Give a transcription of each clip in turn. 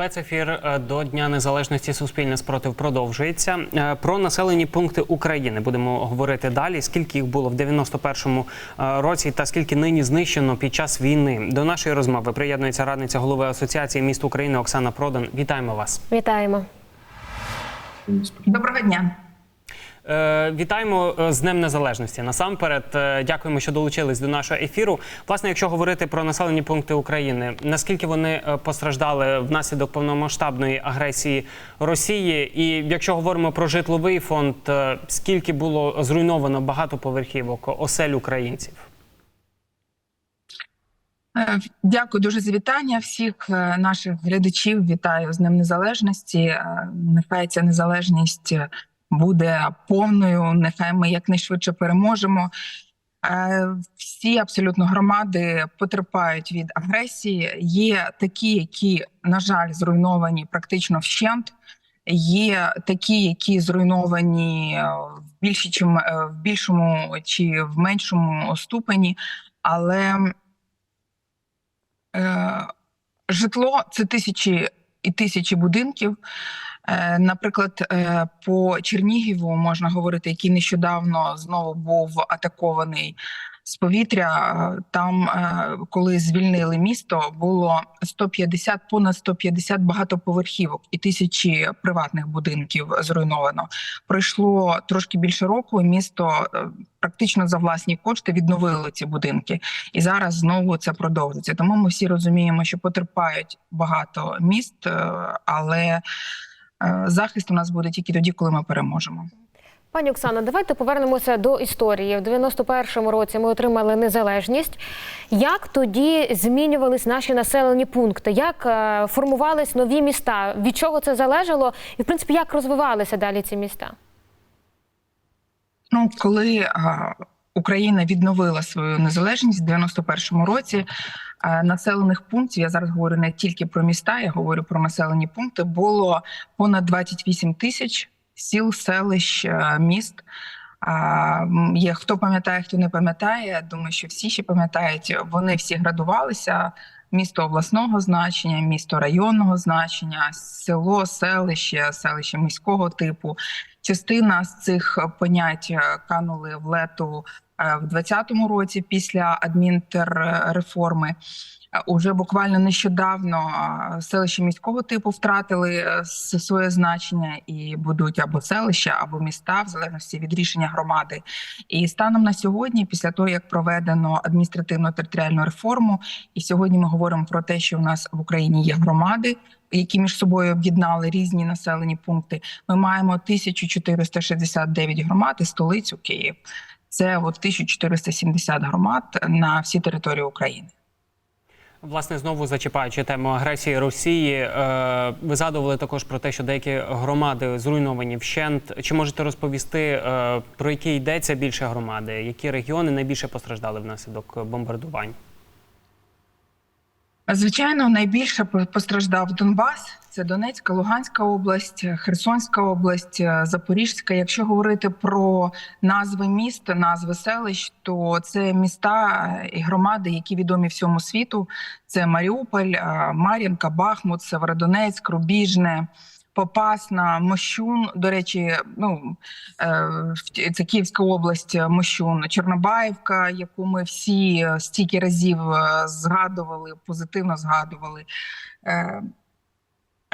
Спецефір е, до Дня Незалежності Суспільне спротив продовжується. Е, Про населені пункти України будемо говорити далі. Скільки їх було в 91-му е, році, та скільки нині знищено під час війни. До нашої розмови приєднується радниця голови Асоціації міст України Оксана Продан. Вітаємо вас. Вітаємо. Доброго дня. Е, Вітаємо е, з Днем Незалежності. Насамперед, е, дякуємо, що долучились до нашого ефіру. Власне, якщо говорити про населені пункти України, наскільки вони постраждали внаслідок повномасштабної агресії Росії, і якщо говоримо про житловий фонд, скільки було зруйновано багатоповерхівок, осель українців? Дякую дуже за вітання всіх наших глядачів. Вітаю з Днем Незалежності. Нехай ця незалежність буде повною. Нехай ми якнайшвидше переможемо. Е, Всі абсолютно громади потерпають від агресії. Є такі, які, на жаль, зруйновані практично вщент. Є такі, які зруйновані е, в більші чим е, в більшому чи в меншому ступені, але Е, житло це тисячі і тисячі будинків. Е, Наприклад, е, по Чернігіву можна говорити, який нещодавно знову був атакований з повітря. Там, е, коли звільнили місто, було 150, понад 150 багатоповерхівок і тисячі приватних будинків зруйновано. Пройшло трошки більше року. і Місто практично за власні кошти відновило ці будинки, і зараз знову це продовжується. Тому ми всі розуміємо, що потерпають багато міст, але захист у нас буде тільки тоді, коли ми переможемо. Пані Оксано, давайте повернемося до історії. В 91-му році ми отримали незалежність. Як тоді змінювались наші населені пункти? Як е, формувались нові міста? Від чого це залежало? І в принципі, як розвивалися далі ці міста? Ну, коли а, Україна відновила свою незалежність в 91-му році, населених пунктів я зараз говорю не тільки про міста, я говорю про населені пункти. Було понад 28 тисяч сіл, селищ, міст. А, є хто пам'ятає, хто не пам'ятає. Думаю, що всі ще пам'ятають. Вони всі градувалися. Місто обласного значення, місто районного значення, село, селище, селище міського типу. Частина з цих понять е, канули в лету е, в 2020 році після адмінтерреформи. Уже буквально нещодавно селища міського типу втратили е, своє значення і будуть або селища, або міста, в залежності від рішення громади. І станом на сьогодні, після того як проведено адміністративно-територіальну реформу, і сьогодні ми говоримо про те, що в нас в Україні є громади, які між собою об'єднали різні населені пункти. Ми маємо 1469 громад і столицю Київ. Це от 1470 громад на всій території України. Власне, знову зачіпаючи тему агресії Росії, е, ви згадували також про те, що деякі громади зруйновані вщент. Чи можете розповісти е, про які йдеться більше громади? Які регіони найбільше постраждали внаслідок бомбардувань? Звичайно, найбільше постраждав Донбас. Це Донецька, Луганська область, Херсонська область, е, Запорізька. Якщо говорити про назви міст, назви селищ, то це міста і громади, які відомі всьому світу. Це Маріуполь, е, Мар'їнка, Бахмут, Северодонецьк, Рубіжне. Попасна, Мощун, до речі, ну е, це Київська область, е, Мощун, Чорнобаївка, яку ми всі е, стільки разів згадували, позитивно згадували.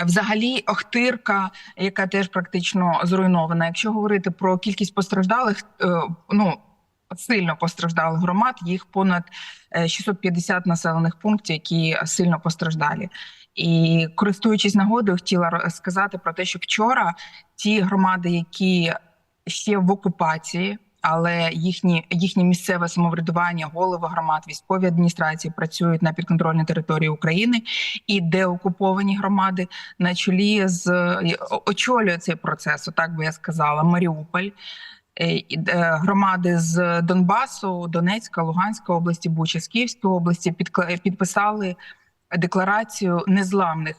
Взагалі, Охтирка, яка теж практично зруйнована. Якщо говорити про кількість постраждалих, ну сильно постраждалих громад, їх понад е, 650 населених пунктів, які сильно постраждалі. І користуючись нагодою, хотіла сказати про те, що вчора ті громади, які ще в окупації, але їхні їхнє місцеве самоврядування, голови громад, військові адміністрації працюють на підконтрольній території України і деокуповані громади на чолі з очолює цей процес, отак би я сказала, Маріуполь. Е, е, Громади з Донбасу, Донецька, Луганська області, Буча, Київської області підписали декларацію незламних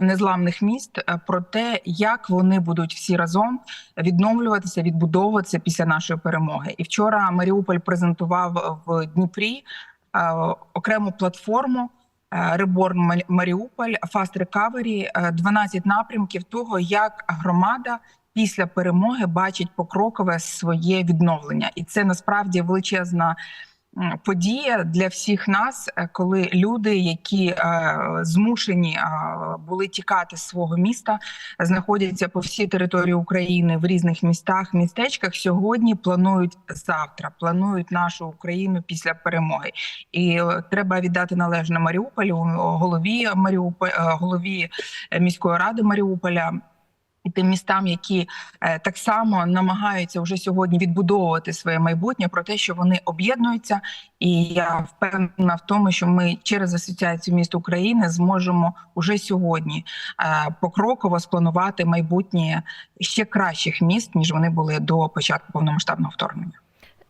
незламних міст е, про те, як вони будуть всі разом відновлюватися, відбудовуватися після нашої перемоги. І вчора Маріуполь презентував в Дніпрі е, окрему платформу Реборн Мал- Маріуполь, Recovery, е, 12 напрямків того, як громада після перемоги бачить покрокове своє відновлення, і це насправді величезна подія для всіх нас, е, коли люди, які е, змушені е, були тікати з свого міста, знаходяться по всій території України в різних містах, містечках. Сьогодні планують завтра, планують нашу Україну після перемоги. І треба віддати належне Маріуполю, голові Маріуполя, голові міської ради Маріуполя. І тим містам, які е, так само намагаються вже сьогодні відбудовувати своє майбутнє, про те, що вони об'єднуються, і я впевнена в тому, що ми через асоціацію міст України зможемо уже сьогодні е, покроково спланувати майбутнє ще кращих міст, ніж вони були до початку повномасштабного вторгнення.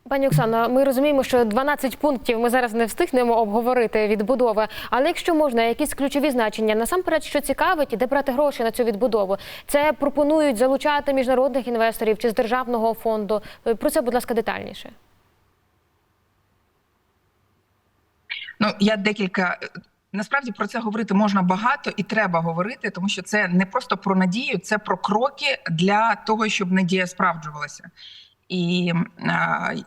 Пані Оксано, ми розуміємо, що 12 пунктів ми зараз не встигнемо обговорити відбудови. Але якщо можна, якісь ключові значення насамперед, що цікавить, де брати гроші на цю відбудову, це пропонують залучати міжнародних інвесторів чи з державного фонду. Е, Про це, будь ласка, детальніше. Ну я декілька. Насправді про це говорити можна багато і треба говорити, тому що це не просто про надію, це про кроки для того, щоб надія справджувалася. І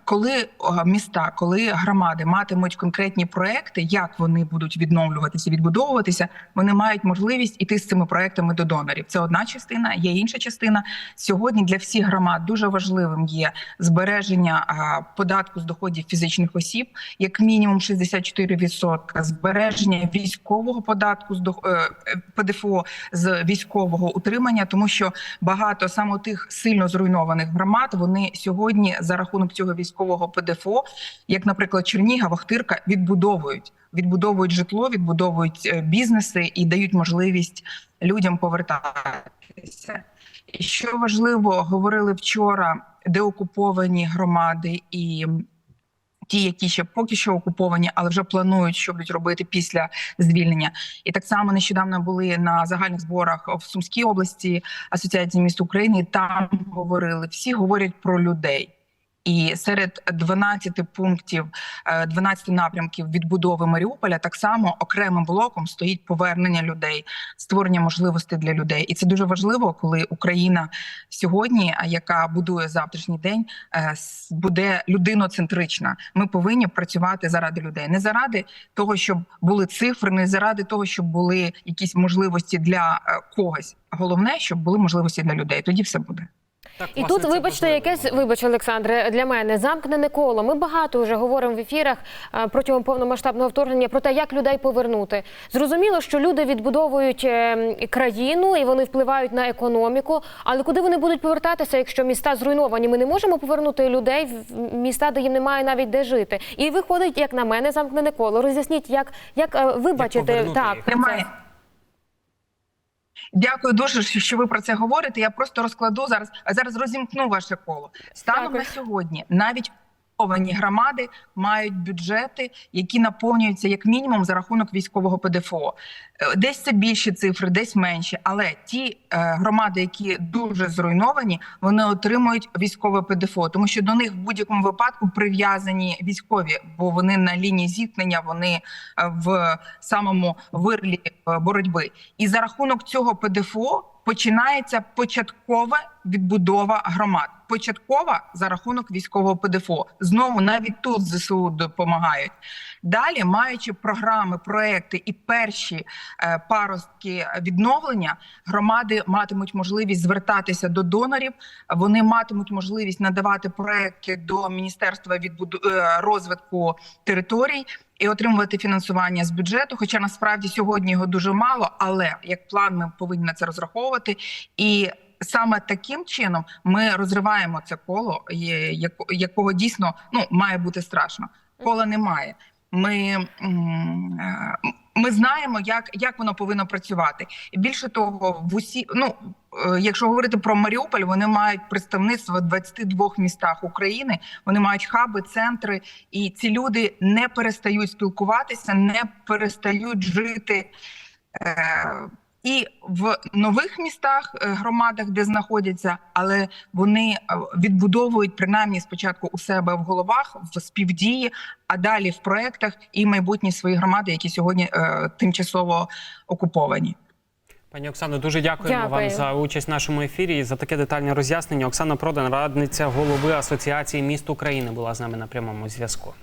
коли міста, коли громади матимуть конкретні проекти, як вони будуть відновлюватися, відбудовуватися, вони мають можливість іти з цими проектами до донорів. Це одна частина, є інша частина. Сьогодні для всіх громад дуже важливим є збереження податку з доходів фізичних осіб, як мінімум 64%, збереження військового податку з дох- е, е, ПДФО з військового утримання, тому що багато саме тих сильно зруйнованих громад вони сьогодні за рахунок цього військового ПДФО, як, наприклад, Черніга, Вахтирка, відбудовують. Відбудовують житло, відбудовують е, бізнеси і дають можливість людям повертатися. І що важливо, говорили вчора деокуповані громади і ті, які ще поки що окуповані, але вже планують, що будуть робити після звільнення. І так само нещодавно були на загальних зборах в Сумській області Асоціації міст України. і Там говорили всі говорять про людей. І серед 12 пунктів, е, 12 напрямків відбудови Маріуполя так само окремим блоком стоїть повернення людей, створення можливостей для людей. І це дуже важливо, коли Україна сьогодні, яка будує завтрашній день, е, буде людиноцентрична. Ми повинні працювати заради людей, не заради того, щоб були цифри, не заради того, щоб були якісь можливості для е, когось. Головне, щоб були можливості для людей. Тоді все буде. Так, І тут, вибачте, якесь, вибач, Олександре, для мене замкнене коло. Ми багато вже говоримо в ефірах е, протягом повномасштабного вторгнення про те, як людей повернути. Зрозуміло, що люди відбудовують е, країну і вони впливають на економіку. Але куди вони будуть повертатися, якщо міста зруйновані? Ми не можемо повернути людей в міста, де їм немає навіть де жити. І виходить, як на мене, замкнене коло. Роз'ясніть, як, як е, ви бачите так? Немає. Дякую дуже, що ви про це говорите. Я просто розкладу зараз. Зараз розімкну ваше коло. Станом Дякую. на сьогодні навіть окуповані громади мають бюджети, які наповнюються як мінімум за рахунок військового ПДФО. Е, Десь це більші цифри, десь менші. Але ті е, громади, які дуже зруйновані, вони отримують військове ПДФО, тому що до них в будь-якому випадку прив'язані військові, бо вони на лінії зіткнення, вони е, в самому вирлі боротьби. І за рахунок цього ПДФО починається початкова відбудова громад. Початкова за рахунок військового ПДФО. Знову навіть тут ЗСУ допомагають. Далі, маючи програми, проекти і перші е, паростки відновлення, громади матимуть можливість звертатися до донорів. Вони матимуть можливість надавати проекти до міністерства відбуду е, розвитку територій і отримувати фінансування з бюджету. Хоча насправді сьогодні його дуже мало, але як план ми повинні на це розраховувати і. Саме таким чином ми розриваємо це коло, якого дійсно ну має бути страшно. Кола немає. Ми, е, ми знаємо, як, як воно повинно працювати. І більше того, в усі ну е, якщо говорити про Маріуполь, вони мають представництво в 22 містах України. Вони мають хаби, центри, і ці люди не перестають спілкуватися, не перестають жити. Е, і в нових містах, е, громадах, де знаходяться, але вони е, відбудовують принаймні спочатку у себе в головах в співдії, а далі в проектах і майбутні свої громади, які сьогодні е, тимчасово окуповані. Пані Оксано, дуже дякуємо Дякую. вам за участь в нашому ефірі і за таке детальне роз'яснення. Оксана Продан, радниця голови Асоціації міст України, була з нами на прямому зв'язку.